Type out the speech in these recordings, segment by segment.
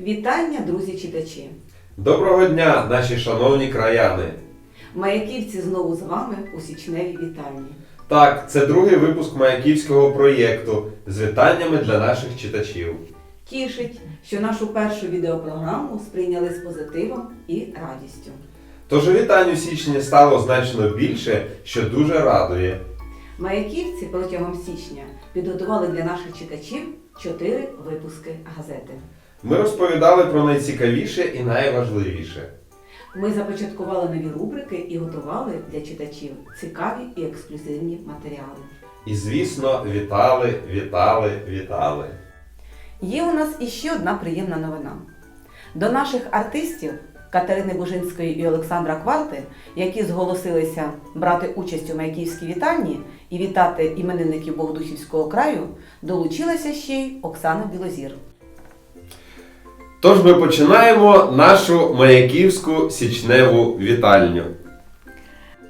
Вітання, друзі-читачі! Доброго дня, наші шановні краяни! Маяківці знову з вами у січневій вітальні. Так, це другий випуск маяківського проєкту з вітаннями для наших читачів. Тішить, що нашу першу відеопрограму сприйняли з позитивом і радістю. Тож вітань у січні стало значно більше, що дуже радує. Маяківці протягом січня підготували для наших читачів чотири випуски газети. Ми розповідали про найцікавіше і найважливіше. Ми започаткували нові рубрики і готували для читачів цікаві і ексклюзивні матеріали. І, звісно, вітали, вітали, вітали. Є у нас іще одна приємна новина. До наших артистів Катерини Бужинської і Олександра Кварти, які зголосилися брати участь у Маяківській вітальні і вітати іменинників Богодухівського краю, долучилася ще й Оксана Білозір. Тож ми починаємо нашу маяківську січневу вітальню.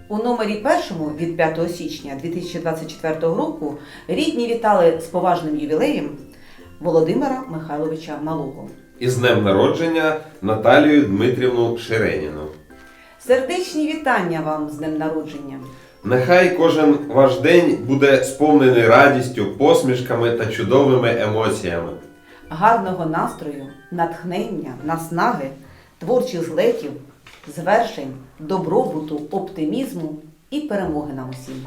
У номері першому від 5 січня 2024 року рідні вітали з поважним ювілеєм Володимира Михайловича Малого. Із днем народження Наталію Дмитрівну Ширеніну. Сердечні вітання вам з днем народження! Нехай кожен ваш день буде сповнений радістю, посмішками та чудовими емоціями. Гарного настрою, натхнення, наснаги, творчих злетів, звершень, добробуту, оптимізму і перемоги нам усім.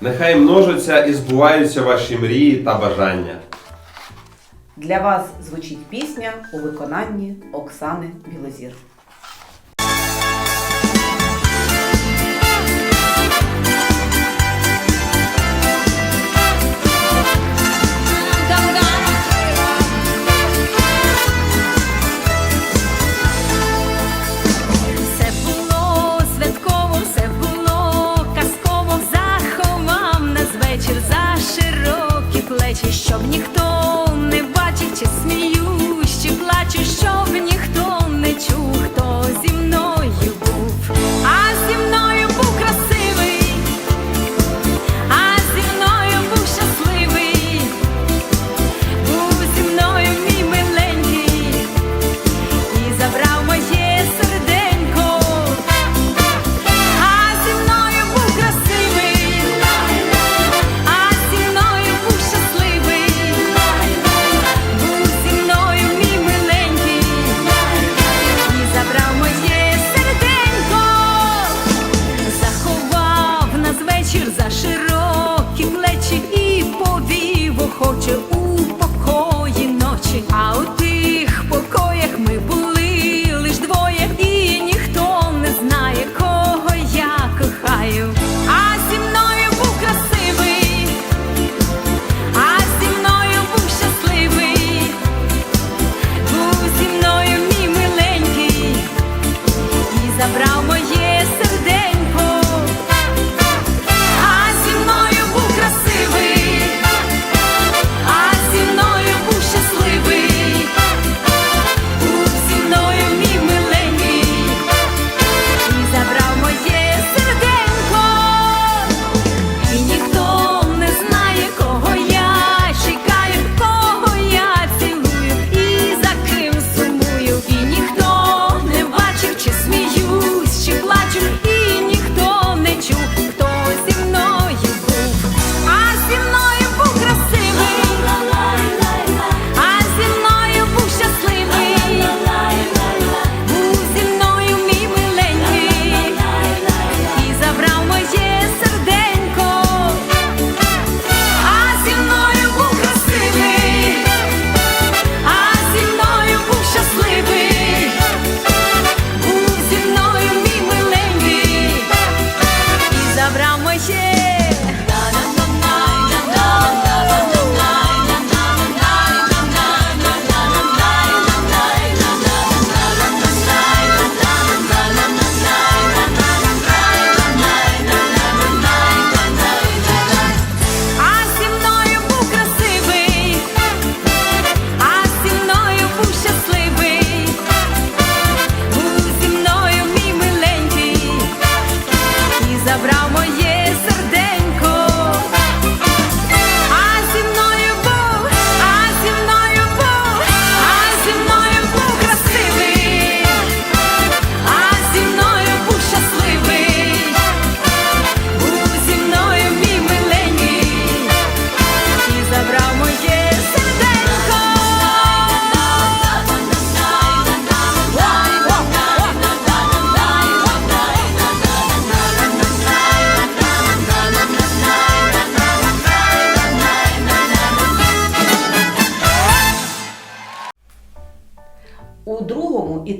Нехай множаться і збуваються ваші мрії та бажання. Для вас звучить пісня у виконанні Оксани Білозір. Cheers.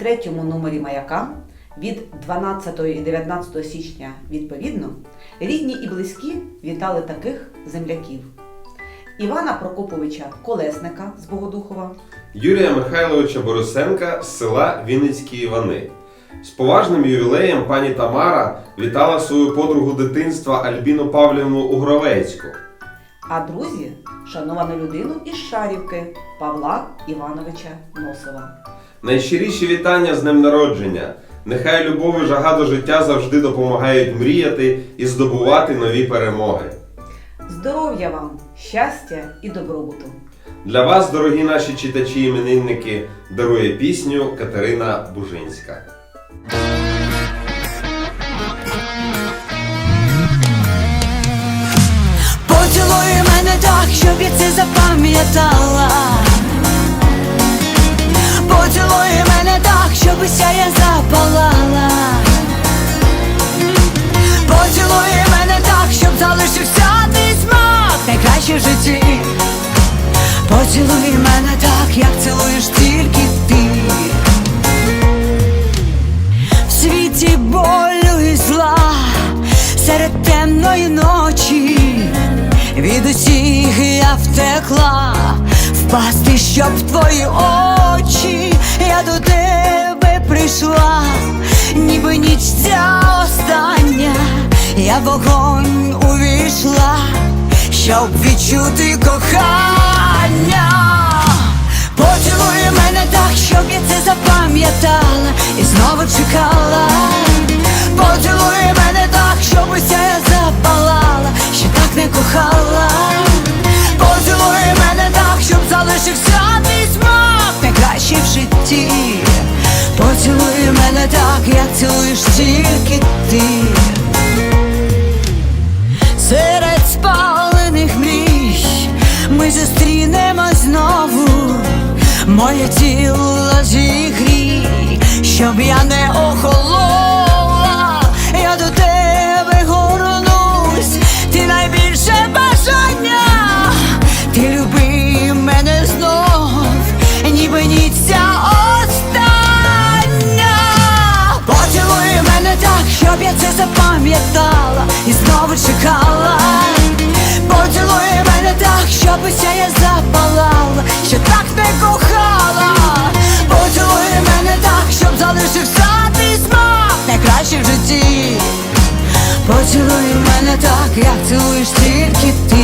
Третьому номері маяка від 12 і 19 січня відповідно рідні і близькі вітали таких земляків: Івана Прокоповича Колесника з Богодухова, Юрія Михайловича Борисенка з села Вінницькі Івани. З поважним ювілеєм пані Тамара вітала свою подругу дитинства Альбіну Павлівну Угровецьку. А друзі шановану людину із Шарівки Павла Івановича Носова. Найщиріші вітання з днем народження. Нехай любов і жага до життя завжди допомагають мріяти і здобувати нові перемоги. Здоров'я вам, щастя і добробуту! Для вас, дорогі наші читачі і іменинники, дарує пісню Катерина Бужинська. Так, щоб я це запам'ятала. Поцілуй мене так, щоб уся я запалала. Поцілуй мене так, щоб залишився твій смак найкраще в житті. Поцілуй мене так, як цілуєш тільки ти. В світі болю і зла серед темної ночі. Від усіх я втекла, впасти, щоб в твої очі я до тебе прийшла, ніби ніч ця остання, я вогонь увійшла, щоб відчути кохання. Поцілуй мене так, щоб я це запам'ятала і знову чекала. Як цілуєш тільки ти. Серед спалених мрій ми зустрінемо знову моє тіло зігрій, щоб я не охолола, я це запам'ятала і знову чекала. Поцілуй мене так, щоб уся я запалала, що так не кохала. Поцілуй мене так, щоб залишився смак найкраще в житті. Поцілуй мене так, як цілуєш тільки ти.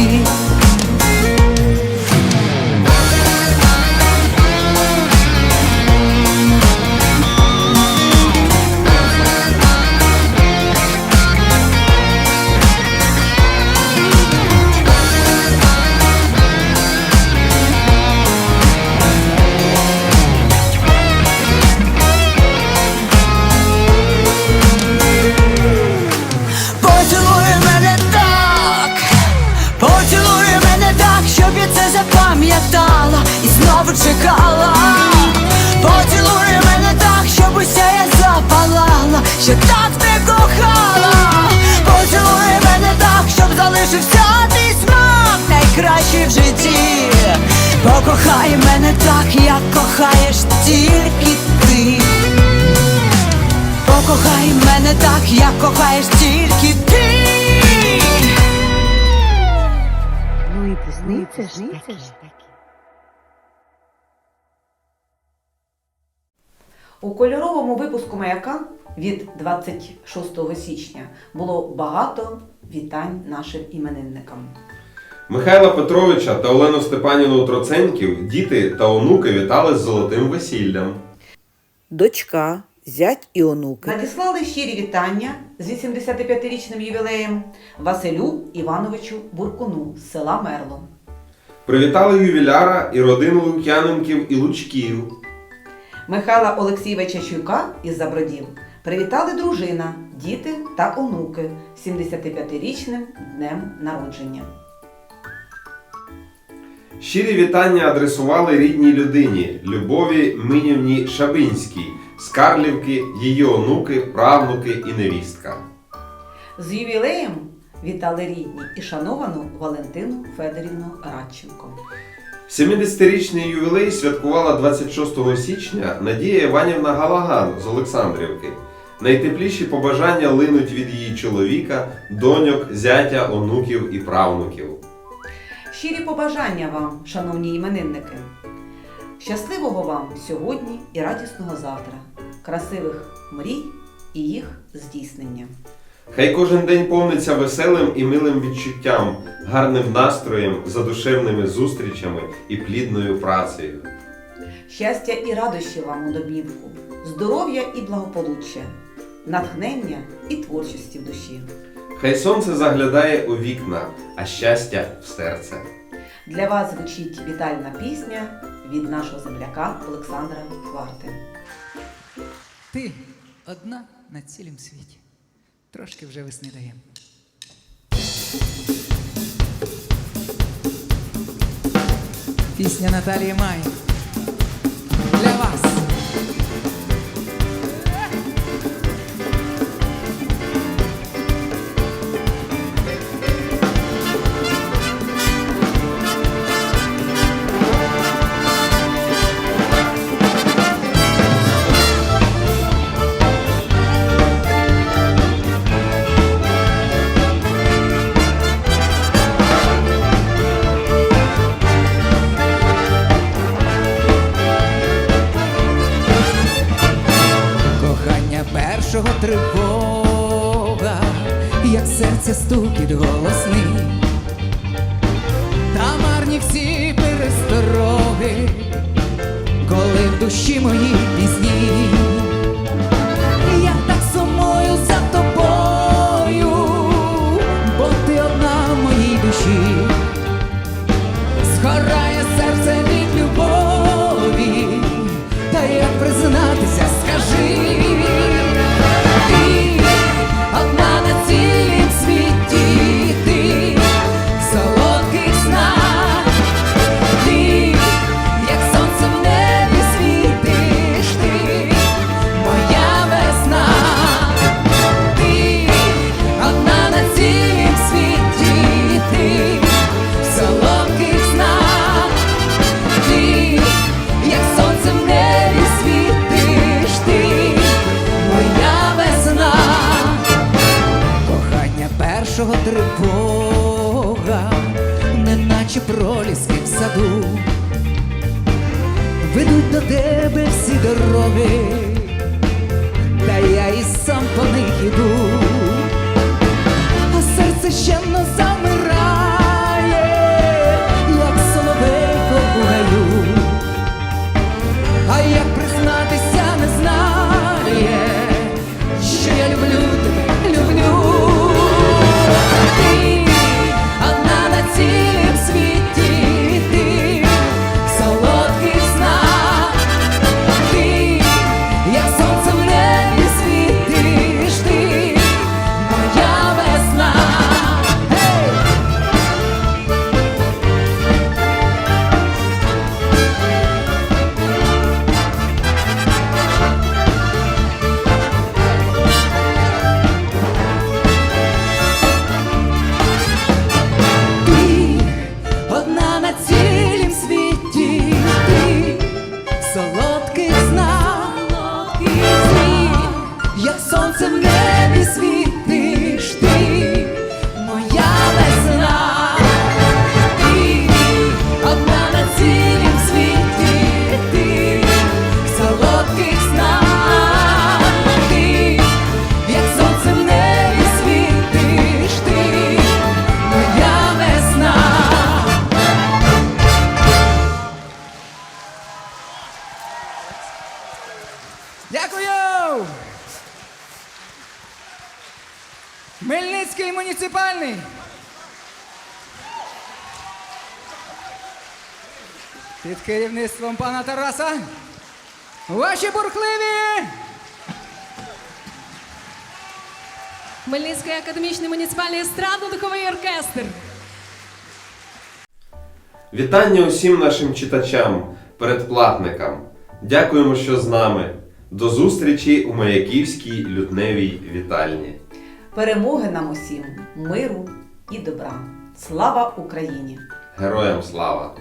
Найкращий в житті. Покохай мене так, як кохаєш тільки ти. Покохай мене так, як кохаєш тільки ти. Ну і присниться ж таке. У кольоровому випуску маяка від 26 січня було багато вітань нашим іменинникам. Михайла Петровича та Олену Степанівну Троценків діти та онуки вітали з золотим весіллям. дочка, зять і онуки. Надіслали щирі вітання з 85-річним ювілеєм Василю Івановичу Буркуну з села Мерло. Привітали ювіляра і родину Лук'яненків і Лучків. Михайла Олексійовича Чуйка із Забродів привітали дружина, діти та онуки з 75-річним днем народження. Щирі вітання адресували рідній людині Любові Минівні Шабинській з Карлівки, її онуки, правнуки і невістка. З ювілеєм вітали рідні і шановану Валентину Федорівну Радченко. 70-річний ювілей святкувала 26 січня Надія Іванівна Галаган з Олександрівки. Найтепліші побажання линуть від її чоловіка, доньок, зятя, онуків і правнуків. Щирі побажання вам, шановні іменинники. Щасливого вам сьогодні і радісного завтра, красивих мрій і їх здійснення. Хай кожен день повниться веселим і милим відчуттям, гарним настроєм, задушевними зустрічами і плідною працею. Щастя і радощі вам у домівку, здоров'я і благополуччя, натхнення і творчості в душі. Хай сонце заглядає у вікна, а щастя в серце. Для вас звучить вітальна пісня від нашого земляка Олександра Хварти. Ти одна на цілім світі. Трошки вже весни даєм. Пісня Наталії Май. Для вас. Душі мої пісні. Тривога, неначе проліски в саду, ведуть до тебе всі дороги, та я і сам по них іду. А серце ще не муніципальний. Під керівництвом пана Тараса. Ваші бурхливі! Хмельницький академічний муніципальний естрадно-духовий оркестр. Вітання усім нашим читачам, передплатникам. Дякуємо, що з нами. До зустрічі у Маяківській лютневій вітальні. Перемоги нам усім, миру і добра. Слава Україні! Героям слава!